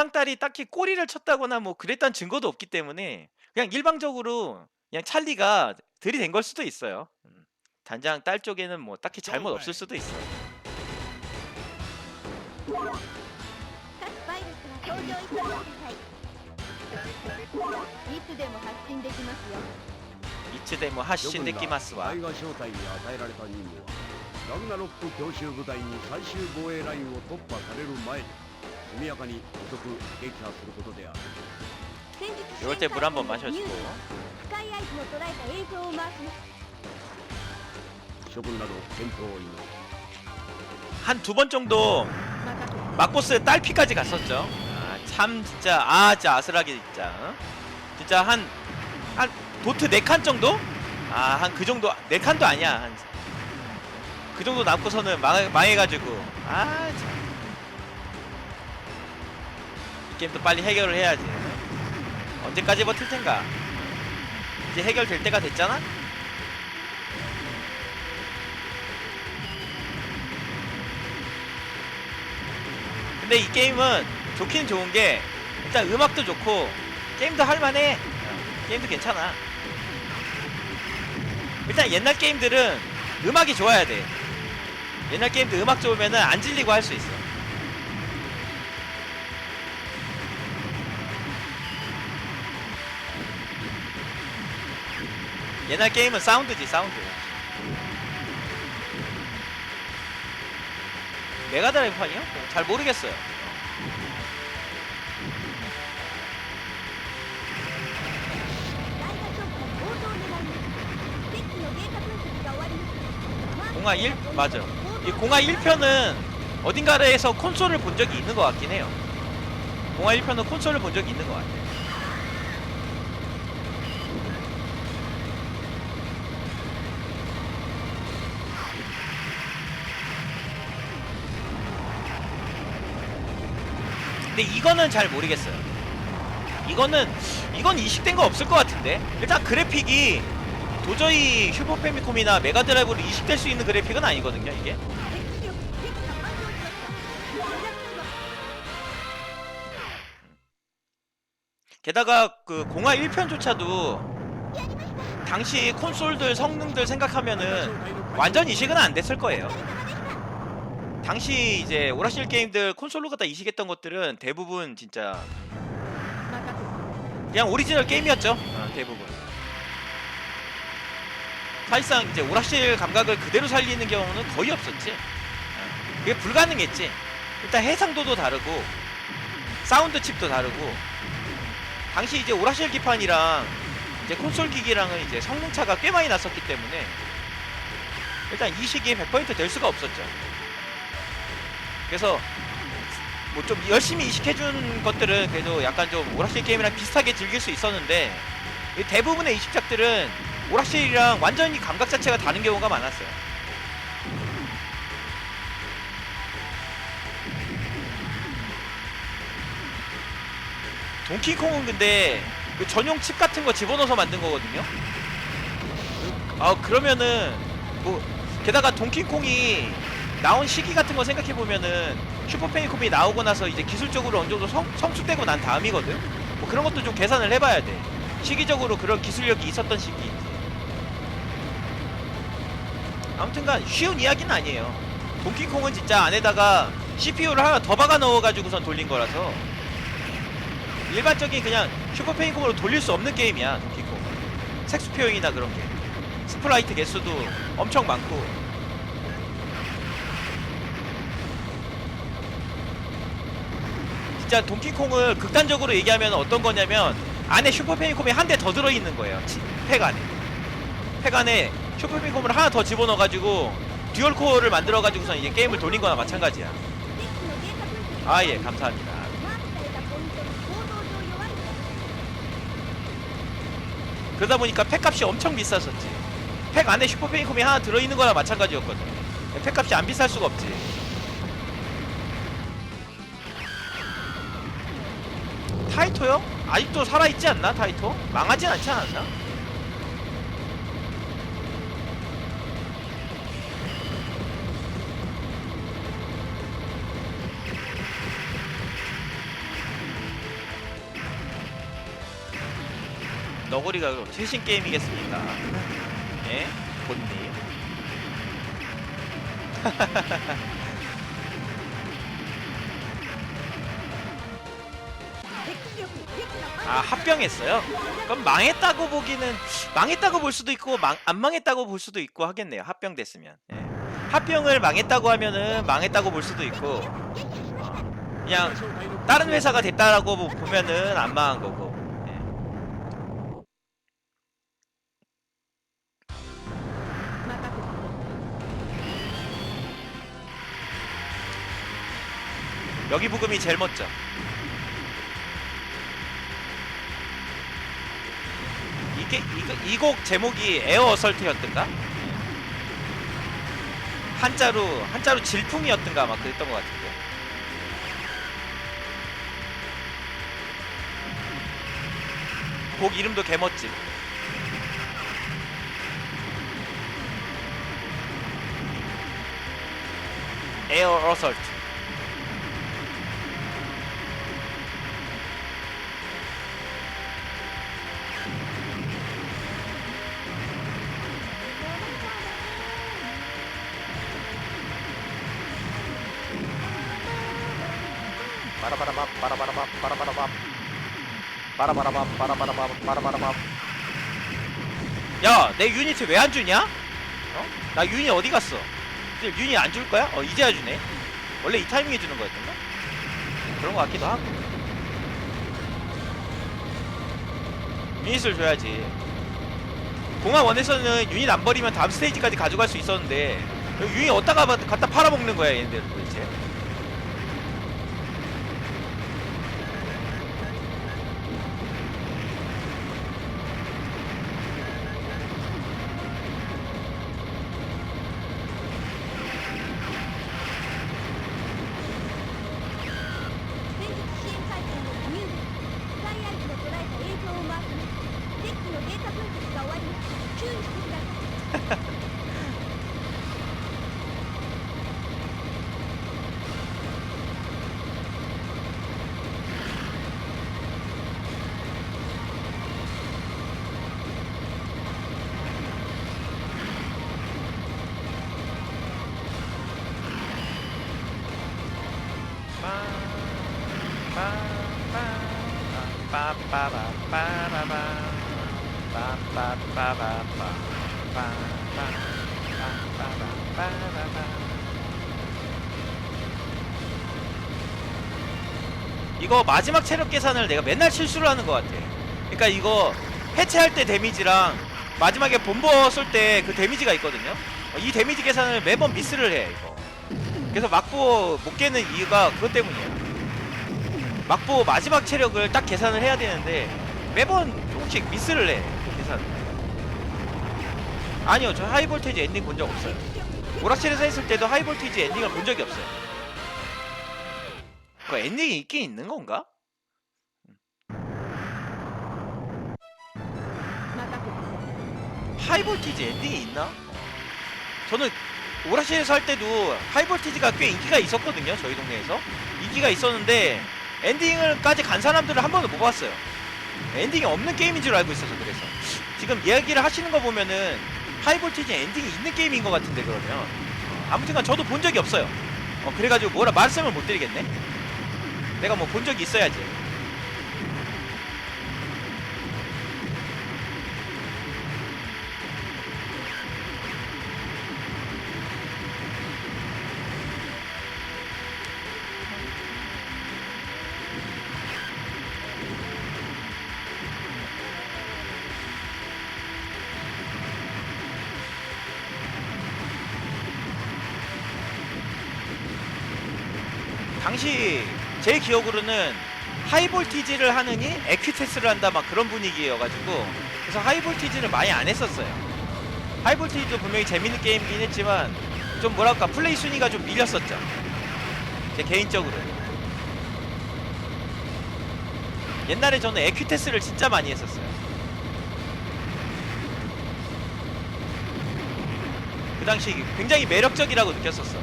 단장딸이 딱히 꼬리를 쳤다거나 뭐 그랬다는 증거도 없기 때문에 그냥 일방적으로 그냥 찰리가 들이댄 걸 수도 있어요. 음. 단장 딸 쪽에는 뭐 딱히 잘못 없을 수도 있어요. 各パイロットは搭乗急ぎくださいいつでも発進できますよ 이츠데모 하신 데키마스와 タイガー小隊に与えられた任務はラグナロック強襲部隊に最終防衛ラインを突破される前に 速やかに遅く撃破することである戦術 이럴 때 물 한 번 마셔주고 深い合図の捉えた映像を回します諸君など健闘を祈る 한 두 번 정도 任せて 막보스 딸피까지 갔었죠. 아, 참 진짜 아 진짜 아슬하게 진짜 어? 진짜 한 한 도트 네 칸 정도? 아 한 그 정도 네 칸도 아니야 한 그 정도 남고서는 망해, 망해가지고 아 참. 이 게임도 빨리 해결을 해야지. 언제까지 버틸 텐가 이제 해결될 때가 됐잖아? 근데 이 게임은 좋긴 좋은 게 일단 음악도 좋고 게임도 할만해. 어, 게임도 괜찮아. 일단 옛날 게임들은 음악이 좋아야 돼. 옛날 게임도 음악 좋으면은 안 질리고 할 수 있어 옛날 게임은 사운드지 사운드. 메가드라이브 판이요? 어, 잘 모르겠어요. 공화 1 맞아. 이 공화 1편은 어딘가에서 콘솔을 본 적이 있는 것 같긴 해요. 공화 1편은 콘솔을 본 적이 있는 것 같아요. 근데 이거는 잘 모르겠어요. 이거는 이건 이식된 거 없을 것 같은데? 일단 그래픽이 도저히 슈퍼 페미콤이나 메가 드라이브로 이식될 수 있는 그래픽은 아니거든요 이게. 게다가 그 공화 1편조차도 당시 콘솔들 성능들 생각하면은 완전 이식은 안 됐을 거예요. 당시 이제 오락실 게임들 콘솔로 갖다 이식했던 것들은 대부분 진짜 그냥 오리지널 게임이었죠. 어, 대부분. 사실상 이제 오락실 감각을 그대로 살리는 경우는 거의 없었지. 어, 그게 불가능했지. 일단 해상도도 다르고 사운드 칩도 다르고 당시 이제 오락실 기판이랑 이제 콘솔 기기랑은 이제 성능 차가 꽤 많이 났었기 때문에 일단 이 시기에 100%될 수가 없었죠. 그래서 뭐 좀 열심히 이식해준 것들은 그래도 약간 좀 오락실 게임이랑 비슷하게 즐길 수 있었는데 이 대부분의 이식작들은 오락실이랑 완전히 감각 자체가 다른 경우가 많았어요. 동키콩은 근데 그 전용 칩 같은 거 집어넣어서 만든 거거든요. 아 그러면은 뭐 게다가 동키콩이 나온 시기 같은 거 생각해 보면은 슈퍼 페미콤이 나오고 나서 이제 기술적으로 어느 정도 성, 성숙되고 난 다음이거든. 뭐 그런 것도 좀 계산을 해봐야 돼. 시기적으로 그런 기술력이 있었던 시기. 아무튼간 쉬운 이야기는 아니에요. 동키콩은 진짜 안에다가 CPU를 하나 더 박아 넣어가지고선 돌린 거라서 일반적인 그냥 슈퍼 페미콤으로 돌릴 수 없는 게임이야 동키콩. 색수 표현이나 그런 게. 스프라이트 개수도 엄청 많고 진짜 동키콩을 극단적으로 얘기하면 어떤 거냐면 안에 슈퍼 패미콤이 한 대 더 들어있는 거예요 치- 팩 안에 팩 안에 슈퍼 패미콤을 하나 더 집어넣어가지고 듀얼 코어를 만들어가지고선 이제 게임을 돌린 거나 마찬가지야 敵機のデータ分析 아 예 감사합니다 マークされたポイントに行動上弱いのだ 그러다 보니까 팩값이 엄청 비쌌었지 팩 안에 슈퍼 패미콤이 하나 들어있는 거나 마찬가지였거든 팩값이 안 비쌀 수가 없지 타이토요? 아직도 살아있지 않나 타이토? 망하진 않지 않았나? 너구리가 그럼 최신 게임이겠습니다 네? 본님 아 합병했어요? 그럼 망했다고 보기는 망했다고 볼 수도 있고 망, 안 망했다고 볼 수도 있고 하겠네요. 합병됐으면. 예. 합병을 망했다고 하면은 망했다고 볼 수도 있고 그냥 다른 회사가 됐다라고 보- 보면은 안 망한 거고. 예. 여기 부금이 제일 멋져. 이 곡 제목이 에어 어설트였던가? 한자로 한자로 질풍이었던가 막 그랬던 것 같은데. 곡 이름도 개멋짐. 에어 어설트. 빠라바라밥 빠라바라밥 빠라바라밥 빠라바라밥 빠라바라밥 빠라바라밥 야내 유니트 왜안 주냐? 어? 나 유니 어디 갔어? 유니 안줄 거야? 어 이제야 주네 원래 이 타이밍에 주는 거였던가? 그런 거 같기도 하고 유닛을 줘야지 공항 원에서는 유닛 안 버리면 다음 스테이지까지 가져갈 수 있었는데 유닛 어디다가 갖다 팔아먹는 거야 얘네들 도대체 이거 마지막 체력 계산을 내가 맨날 실수를 하는 것 같아. 그러니까 이거 해체할 때 데미지랑 마지막에 본버 쏠 때 그 데미지가 있거든요. 어, 이 데미지 계산을 매번 미스를 해 이거. 그래서 막보 못 깨는 이유가 그것 때문이야. 막보 마지막 체력을 딱 계산을 해야 되는데 매번 조금씩 미스를 해. 아니요, 저 하이볼테이지 엔딩 본 적 없어요. 오락실에서 했을 때도 하이볼테이지 엔딩을 본 적이 없어요. 그 엔딩이 있긴 있는 건가? 하이볼티지 엔딩이 있나? 저는 오락실에서 할 때도 하이볼티지가 꽤 인기가 있었거든요 저희 동네에서 인기가 있었는데 엔딩을까지 간 사람들을 한 번도 못 봤어요 엔딩이 없는 게임인 줄 알고 있어서 그래서 지금 이야기를 하시는 거 보면은 하이볼티지 엔딩이 있는 게임인 것 같은데 그러면. 아무튼간 저도 본 적이 없어요. 어 그래가지고 뭐라 말씀을 못 드리겠네. 내가 뭐 본 적이 있어야지 당시 제 기억으로는 하이볼티지를 하느니 에퀴테스를 한다 막 그런 분위기여가지고 그래서 하이볼티지를 많이 안 했었어요. 하이볼티지도 분명히 재밌는 게임이긴 했지만 좀 뭐랄까 플레이 순위가 좀 밀렸었죠. 제 개인적으로. 옛날에 저는 에퀴테스를 진짜 많이 했었어요. 그 당시 굉장히 매력적이라고 느꼈었어.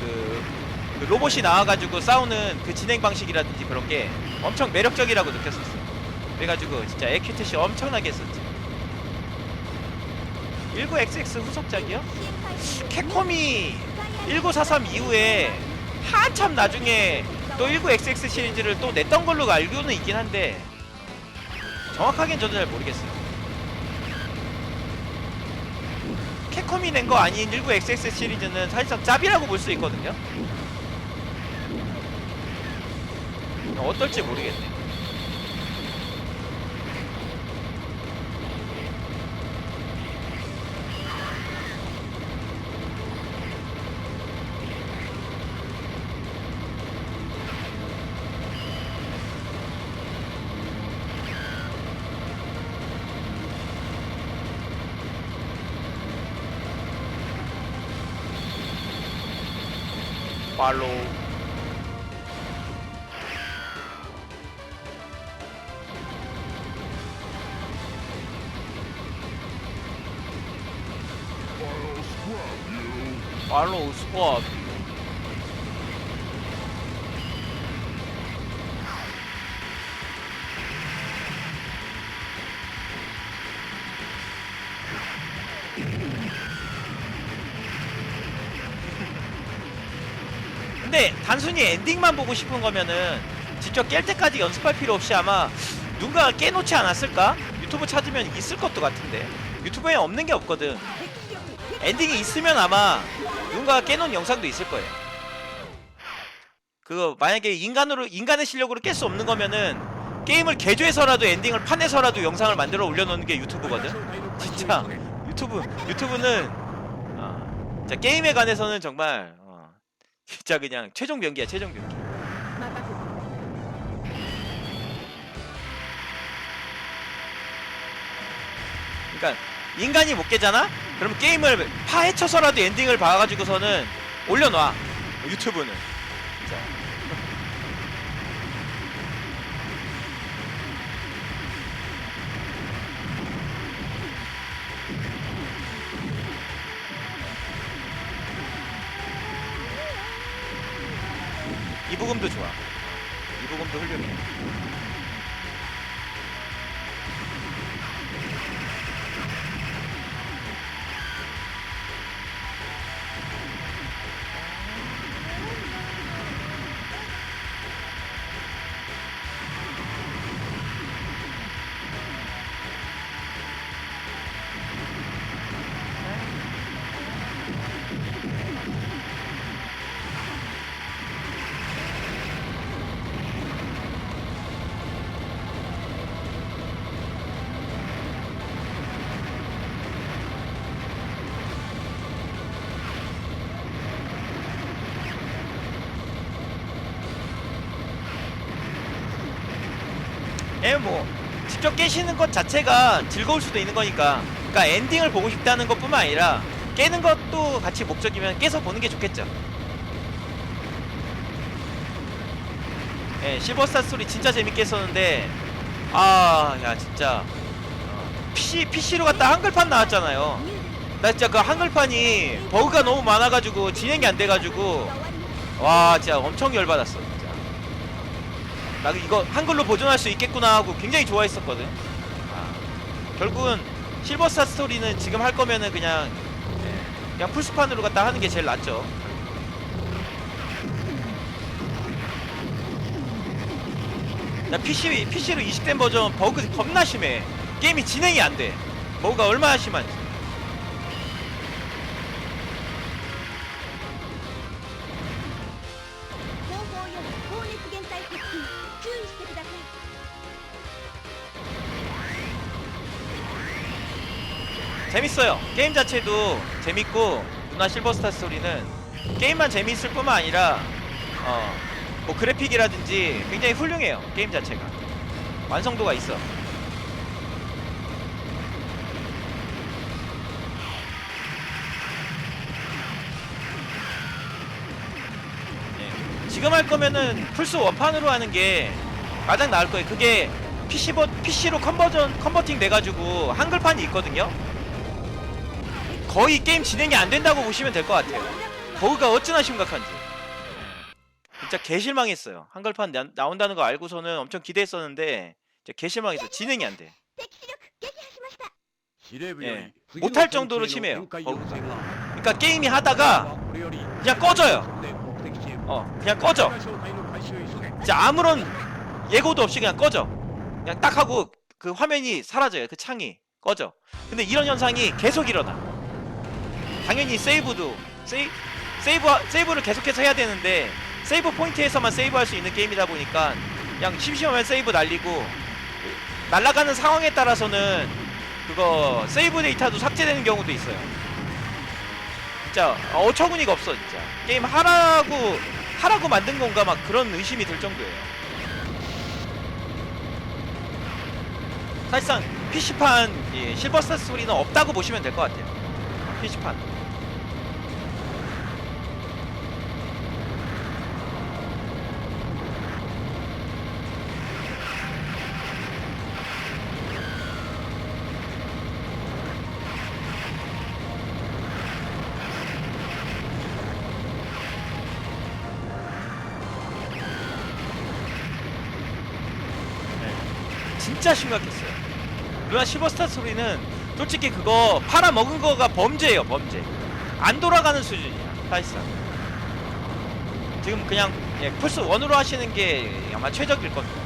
그, 그 로봇이 나와가지고 싸우는 그 진행 방식이라든지 그런 게 엄청 매력적이라고 느꼈었어 그래가지고 진짜 에큐트시 엄청나게 했었지. 19XX 후속작이요? 캡콤이 1943 이후에 한참 나중에 또 19XX 시리즈를 또 냈던 걸로 알고는 있긴 한데 정확하게는 저도 잘 모르겠어요. 캡콤이 낸 거 아닌 19XX 시리즈는 사실상 짭이라고 볼 수 있거든요 어떨지 모르겠네. 팔로우 스쿼드 근데 단순히 엔딩만 보고 싶은 거면은 직접 깰 때까지 연습할 필요 없이 아마 누군가 깨놓지 않았을까? 유튜브 찾으면 있을 것도 같은데. 유튜브에 없는 게 없거든 엔딩이 있으면 아마 누군가 깨놓은 영상도 있을 거예요. 그거 만약에 인간으로 인간의 실력으로 깰 수 없는 거면은 게임을 개조해서라도 엔딩을 판에서라도 영상을 만들어 올려놓는 게 유튜브거든. 진짜 유튜브 유튜브는 어, 자 게임에 관해서는 정말 어, 진짜 그냥 최종 병기야 최종 병기. 그러니까 인간이 못 깨잖아. 그럼 게임을 파헤쳐서라도 엔딩을 봐가지고서는 올려놔 유튜브는 진짜. 이 부금도 좋아 예, 뭐 직접 깨시는 것 자체가 즐거울 수도 있는 거니까. 그러니까 엔딩을 보고 싶다는 것뿐만 아니라 깨는 것도 같이 목적이면 깨서 보는 게 좋겠죠. 예, 실버스타 스토리 진짜 재밌게 했었는데 아, 야 진짜 어, PC PC로 갔다 한글판 나왔잖아요. 나 진짜 그 한글판이 버그가 너무 많아가지고 진행이 안 돼가지고 와 진짜 엄청 열받았어 나 이거 한글로 보존할 수 있겠구나 하고 굉장히 좋아했었거든. 아, 결국은 실버스타 스토리는 지금 할 거면은 그냥 예, 그냥 풀스판으로 갖다 하는 게 제일 낫죠. 나 PC, PC로 이식된 버전 버그 겁나 심해. 게임이 진행이 안돼. 버그가 얼마나 심한지 재밌어요. 게임 자체도 재밌고 누나 실버스타 스토리는 게임만 재밌을 뿐만 아니라 어, 뭐 그래픽이라든지 굉장히 훌륭해요. 게임 자체가 완성도가 있어. 예. 지금 할 거면은 플스 원판으로 하는 게 가장 나을 거예요. 그게 PC 버, PC로 컨버전 컨버팅 돼가지고 한글판이 있거든요. 거의 게임 진행이 안 된다고 보시면 될 것 같아요. 버그가 어찌나 심각한지. 진짜 개실망했어요. 한글판 나, 온다는거 알고서는 엄청 기대했었는데 진짜 개실망했어. 진행이 안 돼. 예. 못할 정도로 심해요. 버그. 그러니까 게임이 하다가 그냥 꺼져요. 어, 그냥 꺼져. 진짜 아무런 예고도 없이 그냥 꺼져. 그냥 딱 하고 그 화면이 사라져요. 그 창이 꺼져. 근데 이런 현상이 계속 일어나. 당연히 세이브도 세이, 세이브 세이브를 계속해서 해야 되는데 세이브 포인트에서만 세이브할 수 있는 게임이다 보니까 그냥 심심하면 세이브 날리고 날아가는 상황에 따라서는 그거 세이브 데이터도 삭제되는 경우도 있어요. 진짜 어처구니가 없어 진짜. 게임 하라고 하라고 만든 건가 막 그런 의심이 들 정도예요. 사실상 PC판 예, 실버스타 스토리는 없다고 보시면 될 것 같아요. PC판. 진짜 심각했어요. 루나 실버스타 스토리는 솔직히 그거 팔아 먹은 거가 범죄예요, 범죄. 안 돌아가는 수준이야, 사실상. 지금 그냥 예, 플스 1으로 하시는 게 아마 최적일 겁니다.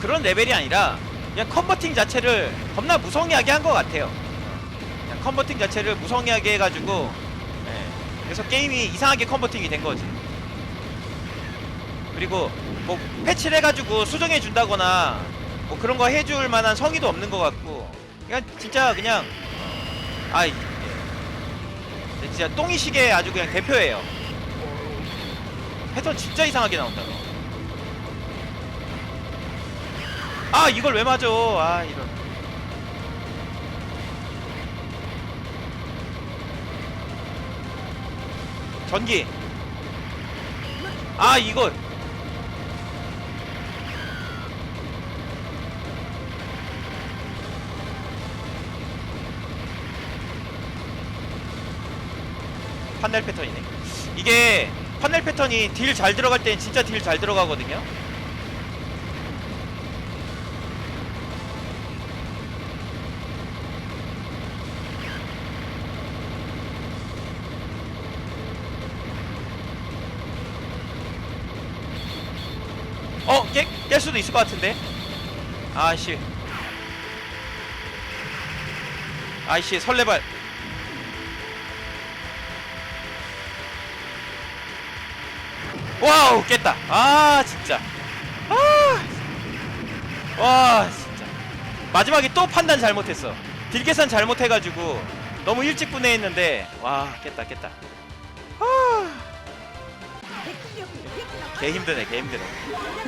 그런 레벨이 아니라 그냥 컨버팅 자체를 겁나 무성의하게 한 것 같아요. 그냥 컨버팅 자체를 무성의하게 해가지고 예, 그래서 게임이 이상하게 컨버팅이 된 거지. 그리고 뭐 패치를 해가지고 수정해 준다거나 뭐 그런 거 해줄 만한 성의도 없는 것 같고 그냥 진짜 그냥 아 이- 예. 진짜 똥이시계 아주 그냥 대표예요. 패턴 진짜 이상하게 나온다고. 아 이걸 왜 맞아? 아 이런. 전기. 아 이거 판넬 패턴이네. 이게 판넬 패턴이 딜 잘 들어갈 땐 진짜 딜 잘 들어가거든요 어, 뺄 수도 있을 것 같은데? 아씨. 아이씨 설레발. 와우 깼다. 아 진짜. 아, 와 진짜. 마지막에 또 판단 잘못했어. 딜 계산 잘못해가지고 너무 일찍 분해했는데. 와 깼다 깼다. 아. 개 힘드네 개 힘드네.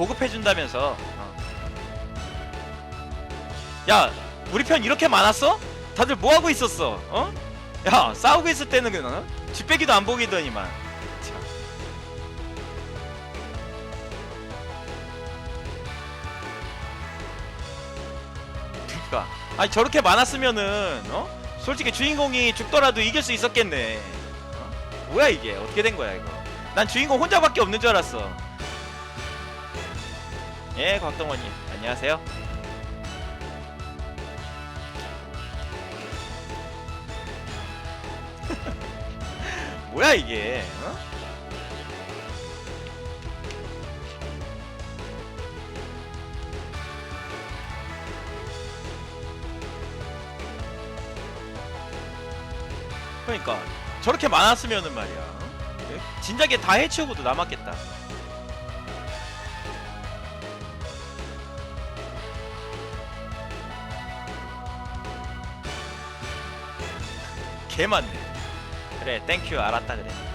보급해준다면서 어. 야 우리 편 이렇게 많았어? 다들 뭐하고 있었어? 어? 야 싸우고 있을 때는 그냥 어? 뒷배기도 안 보이더니만 아니 저렇게 많았으면은 어? 솔직히 주인공이 죽더라도 이길 수 있었겠네. 어? 뭐야 이게 어떻게 된 거야 이거? 난 주인공 혼자밖에 없는 줄 알았어. 예, 곽동원님 안녕하세요. 뭐야 이게? 어? 그러니까 저렇게 많았으면은 말이야. 어? 진작에 다 해치우고도 남았겠다. 개 많네. 그래, 땡큐 알았다 그래.